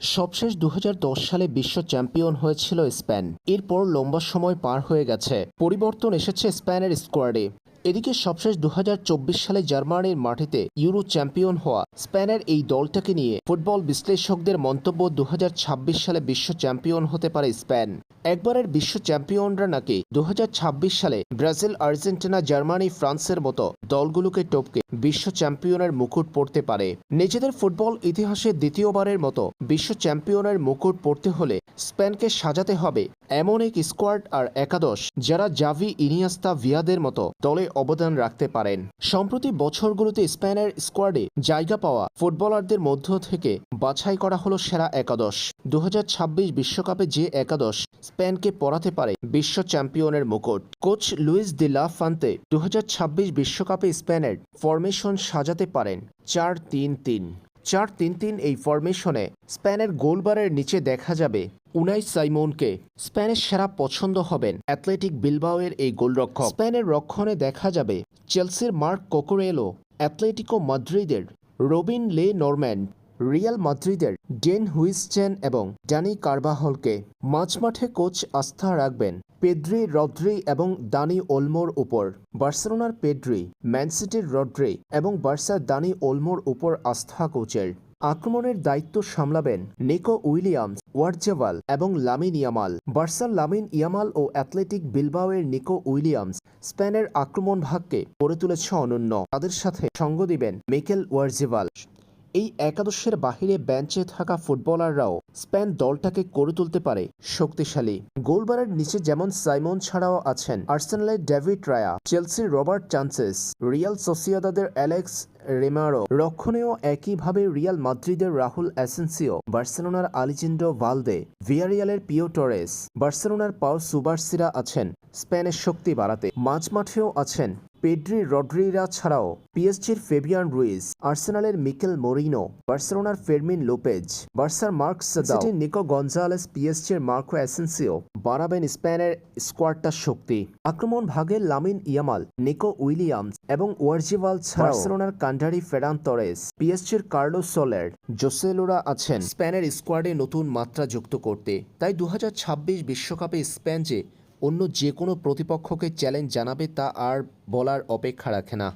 সবশেষ দু হাজার দশ সালে বিশ্ব চ্যাম্পিয়ন হয়েছিল স্পেন। এরপর লম্বা সময় পার হয়ে গেছে। পরিবর্তন এসেছে স্পেনের স্কোয়াডে। এদিকে সবশেষ দুহাজার চব্বিশ সালে জার্মানির মাটিতে ইউরো চ্যাম্পিয়ন হওয়া স্পেনের এই দলটাকে নিয়ে ফুটবল বিশ্লেষকদের মন্তব্য দু হাজার ছাব্বিশ সালে বিশ্ব চ্যাম্পিয়ন হতে পারে স্পেন। একবারের বিশ্ব চ্যাম্পিয়নরা নাকি দু হাজার ছাব্বিশ সালে ব্রাজিল, আর্জেন্টিনা, জার্মানি, ফ্রান্সের মতো দলগুলোকে টপকে বিশ্ব চ্যাম্পিয়নের মুকুট পড়তে পারে। নিজেদের ফুটবল ইতিহাসে দ্বিতীয়বারের মতো বিশ্ব চ্যাম্পিয়নের মুকুট পড়তে হলে স্পেনকে সাজাতে হবে এমন এক স্কোয়াড আর একাদশ যারা জাভি ইনিয়াস্তা ভিয়াদের মতো দলে অবদান রাখতে পারেন। সম্প্রতি বছরগুলোতে স্পেনের স্কোয়াডে জায়গা পাওয়া ফুটবলারদের মধ্য থেকে বাছাই করা হলো সেরা একাদশ। দু বিশ্বকাপে যে একাদশ স্পেনকে পরাতে পারে বিশ্ব চ্যাম্পিয়নের মুকুট। কোচ লুইস দি লা ফান্তে দু বিশ্বকাপে স্পেনের ফরমেশন সাজাতে পারেন। চার তিন তিন। চার তিন তিন এই ফরমেশনে স্পেনের গোলবারের নিচে দেখা যাবে। উনাই সাইমনকে স্পেনের সেরা পছন্দ হবেন অ্যাথলেটিক বিলবাওয়ের এই গোলরক্ষক। স্পেনের রক্ষণে দেখা যাবে চেলসির মার্ক কোকোরেলো, অ্যাথলেটিকো মাদ্রিদের রবিন লে নরম্যান, রিয়াল মাদ্রিদের ডেন হুইসচেন এবং ড্যানি কার্বাহলকে মাঝমাঠে কোচ আস্থা রাখবেন। পেদ্রি, রদ্রি এবং দানি ওলমোর উপর। বার্সেলোনার পেড্রি ম্যানসিটির রদ্রি এবং বার্সার দানি ওলমোর উপর আস্থা কোচের। আক্রমণের দায়িত্ব সামলাবেন নিকো উইলিয়ামস ওয়ার্জেভাল এবং লামিন ইয়ামাল। বার্সার লামিন ইয়ামাল ও অ্যাথলেটিক বিলবাওয়ের নিকো উইলিয়ামস স্পেনের আক্রমণ ভাগকে গড়ে তুলেছে অনন্য। তাদের সাথে সঙ্গ দিবেন মিকেল ওয়ার্জেভাল এই একাদশের বাহিরে বেঞ্চে থাকা ফুটবলাররাও স্পেন দলটাকে করে তুলতে পারে শক্তিশালী। গোলবারের নিচে যেমন সাইমন ছাড়াও আছেন আর্সেনালের ডেভিড রায়া, চেলসির রবার্ট চান্সেস, রিয়াল সোসিয়াদাদের অ্যালেক্স রেমারো, রক্ষণেও একইভাবে রিয়াল মাদ্রিদের রাহুল অ্যাসেন্সিও, বার্সেলোনার আলিজেন্ডো ভালদে, ভিয়ারিয়ালের পিও টরেস, বার্সেলোনার পাও সুবার্সিরা আছেন, স্পেনের শক্তি বাড়াতে, মাঝমাঠেও আছেন। পেড্রি রড্রিরা ছাড়াও পিএসজির ফেবিয়ান রুইস আর্সেনালের মিকেল মোরিনো বার্সেলোনার ফেরমিন লোপেজ বার্সার মার্ক সাদাও। নিকো গঞ্জালেস পিএসজির মার্কো অ্যাসেন্সিও বাড়াবেন স্পেনের স্কোয়াডটা শক্তি। আক্রমণ ভাগে লামিন ইয়ামাল নিকো উইলিয়ামস এবং ওয়ার্জিভাল ছাড়াও বার্সেলোনার কান্ডারি ফেরান তরেস পিএসজির কার্লোস সোলের জোসেলোরা আছেন। স্পেনের স্কোয়াডে নতুন মাত্রা যুক্ত করতে। তাই দু বিশ্বকাপে স্পেন যে অন্য যে কোনো প্রতিপক্ষকে চ্যালেঞ্জ জানাবে তা আর বলার অপেক্ষা রাখে না।